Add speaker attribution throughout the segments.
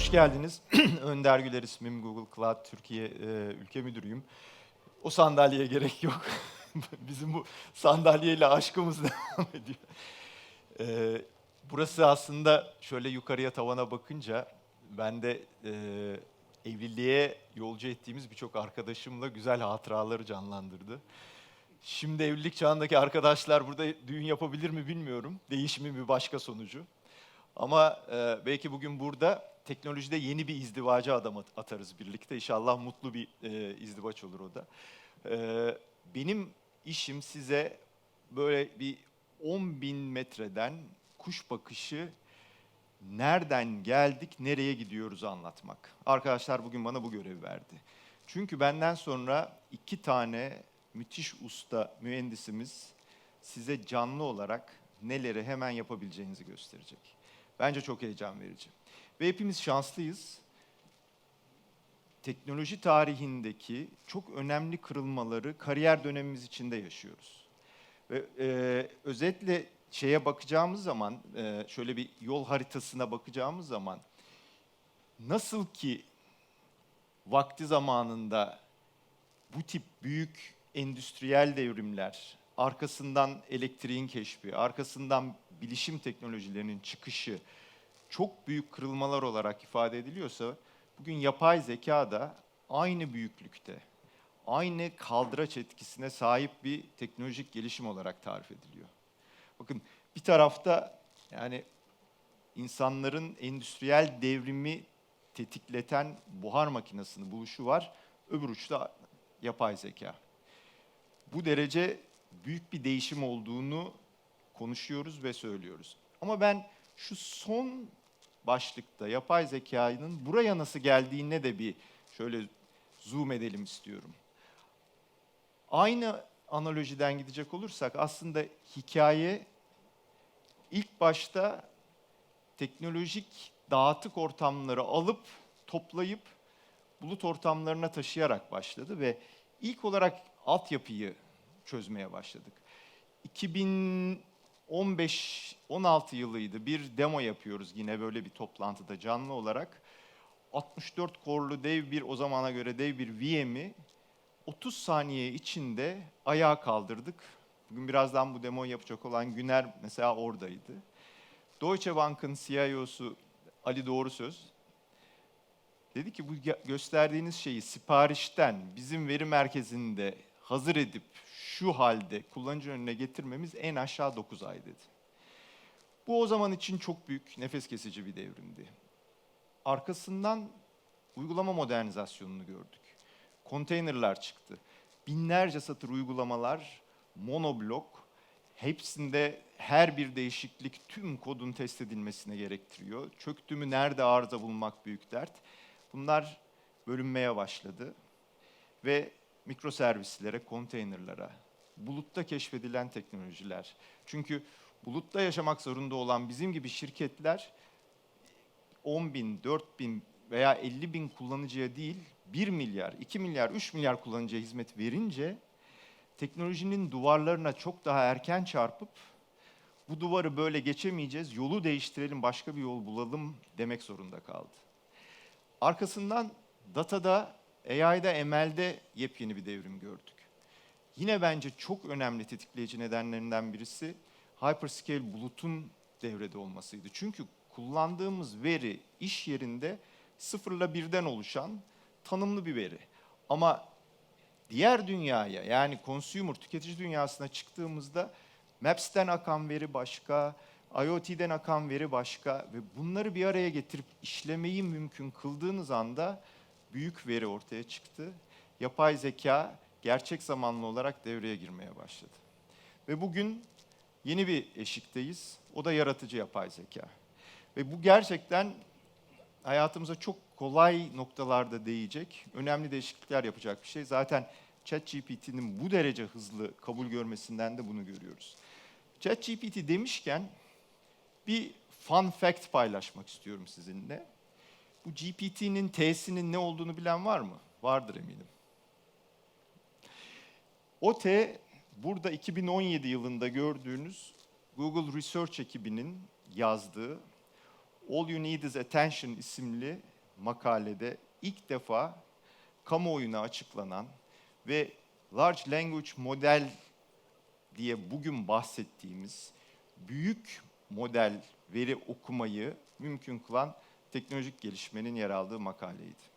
Speaker 1: hoş geldiniz. Önder Güler ismim, Google Cloud Türkiye e, ülke müdürüyüm. O sandalyeye gerek yok. Bizim bu sandalyeyle aşkımız devam ediyor. E, burası aslında şöyle yukarıya tavana bakınca ben de e, evliliğe yolcu ettiğimiz birçok arkadaşımla güzel hatıraları canlandırdı. Şimdi evlilik çağındaki arkadaşlar burada düğün yapabilir mi bilmiyorum. Değişimin bir başka sonucu. Ama e, belki bugün burada teknolojide yeni bir izdivaca adım at- atarız birlikte. İnşallah mutlu bir e, izdivaç olur o da. E, benim işim size böyle bir 10 bin metreden kuş bakışı nereden geldik, nereye gidiyoruz anlatmak. Arkadaşlar bugün bana bu görevi verdi. Çünkü benden sonra iki tane müthiş usta mühendisimiz size canlı olarak neleri hemen yapabileceğinizi gösterecek. Bence çok heyecan verici. Ve hepimiz şanslıyız. Teknoloji tarihindeki çok önemli kırılmaları kariyer dönemimiz içinde yaşıyoruz. Ve e, özetle şeye bakacağımız zaman, e, şöyle bir yol haritasına bakacağımız zaman, nasıl ki vakti zamanında bu tip büyük endüstriyel devrimler, arkasından elektriğin keşfi, arkasından bilişim teknolojilerinin çıkışı çok büyük kırılmalar olarak ifade ediliyorsa, bugün yapay zeka da aynı büyüklükte, aynı kaldıraç etkisine sahip bir teknolojik gelişim olarak tarif ediliyor. Bakın bir tarafta yani insanların endüstriyel devrimi tetikleten buhar makinesinin buluşu var. Öbür uçta yapay zeka. Bu derece büyük bir değişim olduğunu konuşuyoruz ve söylüyoruz. Ama ben şu son başlıkta yapay zekanın buraya nasıl geldiğine de bir şöyle zoom edelim istiyorum. Aynı analojiden gidecek olursak aslında hikaye ilk başta teknolojik dağıtık ortamları alıp toplayıp bulut ortamlarına taşıyarak başladı ve ilk olarak altyapıyı çözmeye başladık. 2015-16 yılıydı. Bir demo yapıyoruz yine böyle bir toplantıda canlı olarak. 64 korlu dev bir o zamana göre dev bir VM'i 30 saniye içinde ayağa kaldırdık. Bugün birazdan bu demoyu yapacak olan Güner mesela oradaydı. Deutsche Bank'ın CIO'su Ali Doğrusöz dedi ki bu gösterdiğiniz şeyi siparişten bizim veri merkezinde hazır edip şu halde kullanıcı önüne getirmemiz en aşağı 9 ay dedi. Bu o zaman için çok büyük, nefes kesici bir devrimdi. Arkasından uygulama modernizasyonunu gördük. Konteynerler çıktı. Binlerce satır uygulamalar, monoblok, hepsinde her bir değişiklik tüm kodun test edilmesine gerektiriyor. Çöktü mü nerede arıza bulmak büyük dert. Bunlar bölünmeye başladı ve mikroservislere, konteynerlara, bulutta keşfedilen teknolojiler. Çünkü bulutta yaşamak zorunda olan bizim gibi şirketler 10 bin, 4 bin veya 50 bin kullanıcıya değil 1 milyar, 2 milyar, 3 milyar kullanıcıya hizmet verince teknolojinin duvarlarına çok daha erken çarpıp bu duvarı böyle geçemeyeceğiz, yolu değiştirelim, başka bir yol bulalım demek zorunda kaldı. Arkasından datada, AI'da, ML'de yepyeni bir devrim gördük. Yine bence çok önemli tetikleyici nedenlerinden birisi hyperscale bulutun devrede olmasıydı. Çünkü kullandığımız veri iş yerinde sıfırla birden oluşan tanımlı bir veri. Ama diğer dünyaya yani consumer, tüketici dünyasına çıktığımızda Maps'ten akan veri başka, IoT'den akan veri başka ve bunları bir araya getirip işlemeyi mümkün kıldığınız anda büyük veri ortaya çıktı. Yapay zeka gerçek zamanlı olarak devreye girmeye başladı. Ve bugün yeni bir eşikteyiz. O da yaratıcı yapay zeka. Ve bu gerçekten hayatımıza çok kolay noktalarda değecek, önemli değişiklikler yapacak bir şey. Zaten ChatGPT'nin bu derece hızlı kabul görmesinden de bunu görüyoruz. ChatGPT demişken bir fun fact paylaşmak istiyorum sizinle. Bu GPT'nin T'sinin ne olduğunu bilen var mı? Vardır eminim. O T burada 2017 yılında gördüğünüz Google Research ekibinin yazdığı All You Need Is Attention isimli makalede ilk defa kamuoyuna açıklanan ve Large Language Model diye bugün bahsettiğimiz büyük model veri okumayı mümkün kılan teknolojik gelişmenin yer aldığı makaleydi.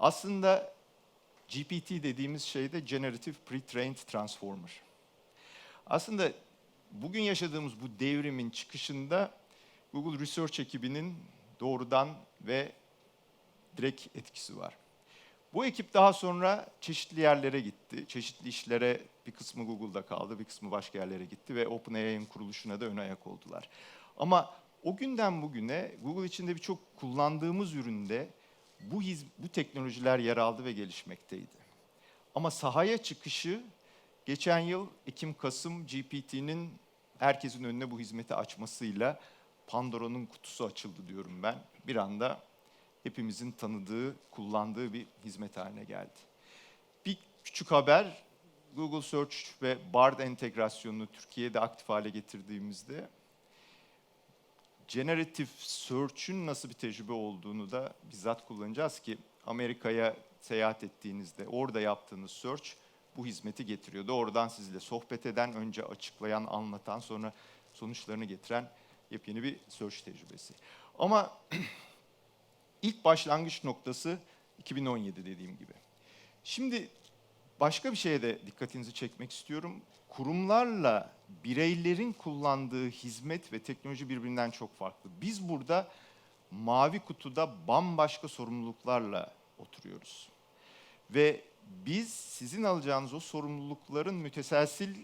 Speaker 1: Aslında GPT dediğimiz şey de Generative Pre-trained Transformer. Aslında bugün yaşadığımız bu devrimin çıkışında Google Research ekibinin doğrudan ve direkt etkisi var. Bu ekip daha sonra çeşitli yerlere gitti. Çeşitli işlere bir kısmı Google'da kaldı, bir kısmı başka yerlere gitti ve OpenAI'nin kuruluşuna da ön ayak oldular. Ama o günden bugüne Google içinde birçok kullandığımız üründe bu, hiz, bu teknolojiler yer aldı ve gelişmekteydi. Ama sahaya çıkışı geçen yıl Ekim-Kasım GPT'nin herkesin önüne bu hizmeti açmasıyla Pandora'nın kutusu açıldı diyorum ben. Bir anda hepimizin tanıdığı, kullandığı bir hizmet haline geldi. Bir küçük haber, Google Search ve Bard entegrasyonunu Türkiye'de aktif hale getirdiğimizde Generative Search'ün nasıl bir tecrübe olduğunu da bizzat kullanacağız ki Amerika'ya seyahat ettiğinizde orada yaptığınız search bu hizmeti getiriyor. Doğrudan sizle sohbet eden, önce açıklayan, anlatan, sonra sonuçlarını getiren yepyeni bir search tecrübesi. Ama ilk başlangıç noktası 2017 dediğim gibi. Şimdi başka bir şeye de dikkatinizi çekmek istiyorum. Kurumlarla bireylerin kullandığı hizmet ve teknoloji birbirinden çok farklı. Biz burada mavi kutuda bambaşka sorumluluklarla oturuyoruz. Ve biz sizin alacağınız o sorumlulukların müteselsil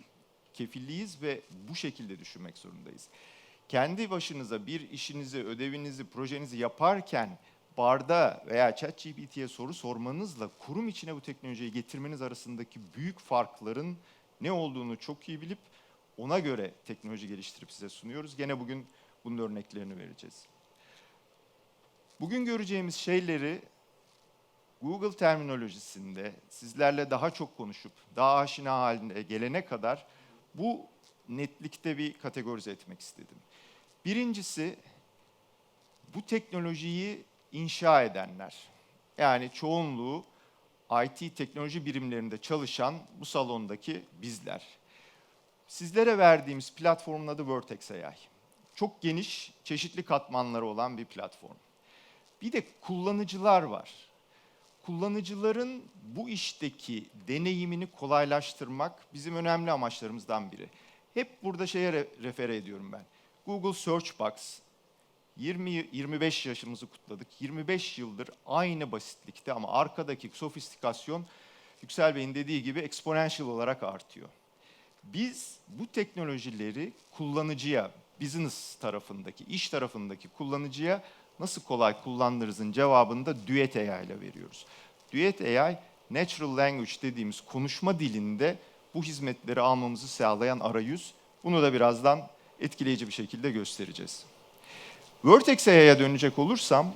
Speaker 1: kefilliyiz ve bu şekilde düşünmek zorundayız. Kendi başınıza bir işinizi, ödevinizi, projenizi yaparken Barda veya ChatGPT'ye soru sormanızla kurum içine bu teknolojiyi getirmeniz arasındaki büyük farkların ne olduğunu çok iyi bilip ona göre teknoloji geliştirip size sunuyoruz. Gene bugün bunun örneklerini vereceğiz. Bugün göreceğimiz şeyleri Google terminolojisinde sizlerle daha çok konuşup daha aşina haline gelene kadar bu netlikte bir kategorize etmek istedim. Birincisi bu teknolojiyi inşa edenler. Yani çoğunluğu IT teknoloji birimlerinde çalışan bu salondaki bizler. Sizlere verdiğimiz platformun adı Vertex AI. Çok geniş, çeşitli katmanları olan bir platform. Bir de kullanıcılar var. Kullanıcıların bu işteki deneyimini kolaylaştırmak bizim önemli amaçlarımızdan biri. Hep burada şeye refere ediyorum ben. Google Search Box 20-25 yaşımızı kutladık. 25 yıldır aynı basitlikte ama arkadaki sofistikasyon Yüksel Bey'in dediği gibi exponential olarak artıyor. Biz bu teknolojileri kullanıcıya, business tarafındaki, iş tarafındaki kullanıcıya nasıl kolay kullanırızın cevabını da Duet AI ile veriyoruz. Duet AI, Natural Language dediğimiz konuşma dilinde bu hizmetleri almamızı sağlayan arayüz. Bunu da birazdan etkileyici bir şekilde göstereceğiz. Vertex AI'ya dönecek olursam,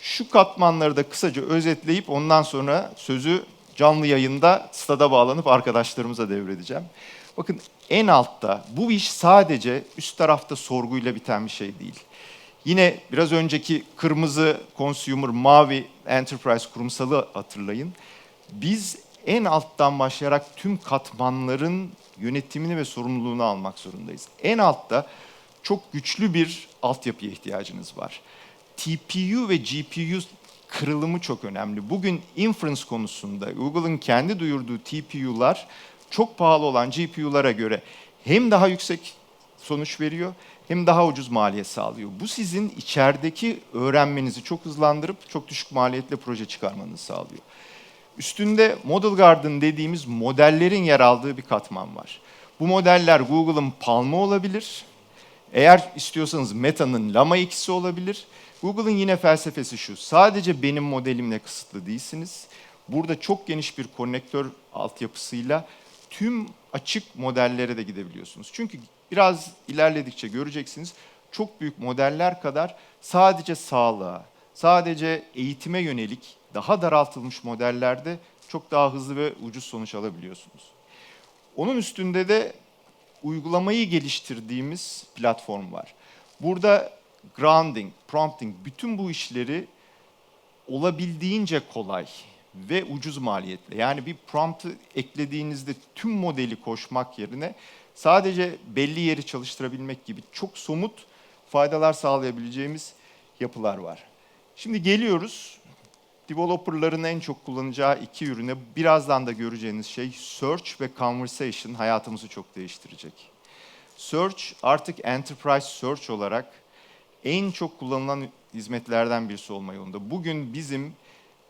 Speaker 1: şu katmanları da kısaca özetleyip ondan sonra sözü canlı yayında stada bağlanıp arkadaşlarımıza devredeceğim. Bakın en altta bu iş sadece üst tarafta sorguyla biten bir şey değil. Yine biraz önceki kırmızı consumer, mavi enterprise kurumsalı hatırlayın. Biz en alttan başlayarak tüm katmanların yönetimini ve sorumluluğunu almak zorundayız. En altta çok güçlü bir altyapıya ihtiyacınız var. TPU ve GPU kırılımı çok önemli. Bugün inference konusunda Google'ın kendi duyurduğu TPU'lar çok pahalı olan GPU'lara göre hem daha yüksek sonuç veriyor hem daha ucuz maliyet sağlıyor. Bu sizin içerideki öğrenmenizi çok hızlandırıp çok düşük maliyetle proje çıkarmanızı sağlıyor. Üstünde Model Garden dediğimiz modellerin yer aldığı bir katman var. Bu modeller Google'ın Palm'ı olabilir. Eğer istiyorsanız Meta'nın Llama ikisi olabilir. Google'ın yine felsefesi şu. Sadece benim modelimle kısıtlı değilsiniz. Burada çok geniş bir konnektör altyapısıyla tüm açık modellere de gidebiliyorsunuz. Çünkü biraz ilerledikçe göreceksiniz çok büyük modeller kadar sadece sağlığa, sadece eğitime yönelik daha daraltılmış modellerde çok daha hızlı ve ucuz sonuç alabiliyorsunuz. Onun üstünde de uygulamayı geliştirdiğimiz platform var. Burada grounding, prompting, bütün bu işleri olabildiğince kolay ve ucuz maliyetle. Yani bir prompt'ı eklediğinizde tüm modeli koşmak yerine sadece belli yeri çalıştırabilmek gibi çok somut faydalar sağlayabileceğimiz yapılar var. Şimdi geliyoruz developerların en çok kullanacağı iki ürüne birazdan da göreceğiniz şey Search ve Conversation hayatımızı çok değiştirecek. Search artık Enterprise Search olarak en çok kullanılan hizmetlerden birisi olma yolunda. Bugün bizim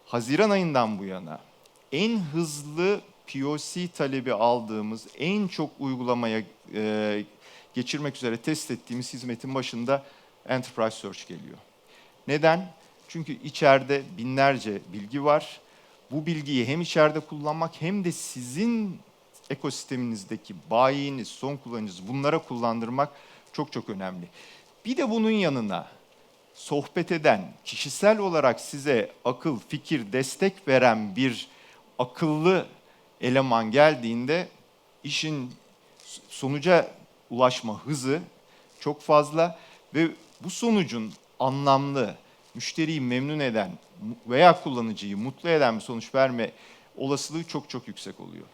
Speaker 1: Haziran ayından bu yana en hızlı POC talebi aldığımız, en çok uygulamaya e, geçirmek üzere test ettiğimiz hizmetin başında Enterprise Search geliyor. Neden? Çünkü içeride binlerce bilgi var. Bu bilgiyi hem içeride kullanmak hem de sizin ekosisteminizdeki bayiniz, son kullanıcınız bunlara kullandırmak çok çok önemli. Bir de bunun yanına sohbet eden, kişisel olarak size akıl, fikir, destek veren bir akıllı eleman geldiğinde işin sonuca ulaşma hızı çok fazla ve bu sonucun anlamlı, müşteriyi memnun eden veya kullanıcıyı mutlu eden bir sonuç verme olasılığı çok çok yüksek oluyor.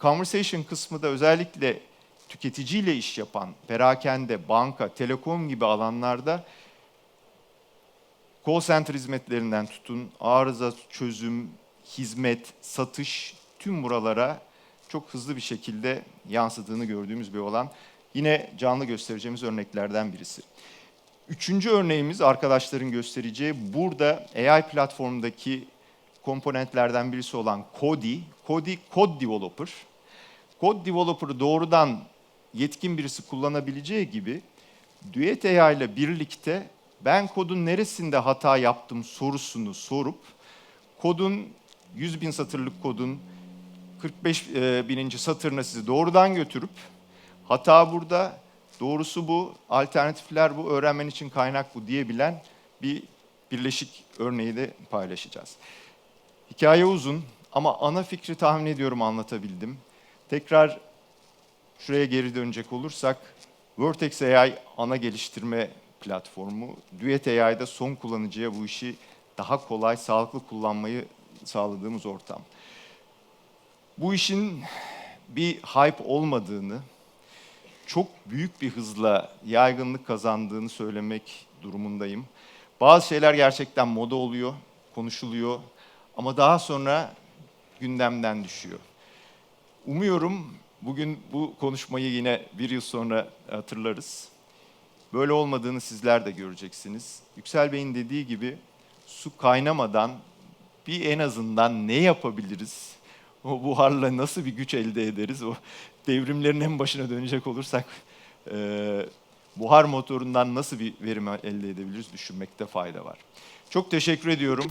Speaker 1: Conversation kısmı da özellikle tüketiciyle iş yapan, perakende, banka, telekom gibi alanlarda call center hizmetlerinden tutun, arıza çözüm, hizmet, satış tüm buralara çok hızlı bir şekilde yansıdığını gördüğümüz bir olan yine canlı göstereceğimiz örneklerden birisi. Üçüncü örneğimiz arkadaşların göstereceği burada AI platformdaki komponentlerden birisi olan Kodi. Kodi Code Developer. Code Developer'ı doğrudan yetkin birisi kullanabileceği gibi Duet AI ile birlikte ben kodun neresinde hata yaptım sorusunu sorup kodun 100 bin satırlık kodun 45 e, bininci satırına sizi doğrudan götürüp hata burada, doğrusu bu, alternatifler bu, öğrenmen için kaynak bu diyebilen bir birleşik örneği de paylaşacağız. Hikaye uzun ama ana fikri tahmin ediyorum anlatabildim. Tekrar şuraya geri dönecek olursak, Vertex AI ana geliştirme platformu, Duet AI'da son kullanıcıya bu işi daha kolay, sağlıklı kullanmayı sağladığımız ortam. Bu işin bir hype olmadığını, çok büyük bir hızla yaygınlık kazandığını söylemek durumundayım. Bazı şeyler gerçekten moda oluyor, konuşuluyor ama daha sonra gündemden düşüyor. Umuyorum bugün bu konuşmayı yine bir yıl sonra hatırlarız. Böyle olmadığını sizler de göreceksiniz. Yüksel Bey'in dediği gibi su kaynamadan bir en azından ne yapabiliriz? O buharla nasıl bir güç elde ederiz? O devrimlerin en başına dönecek olursak e, buhar motorundan nasıl bir verim elde edebiliriz düşünmekte fayda var. Çok teşekkür ediyorum.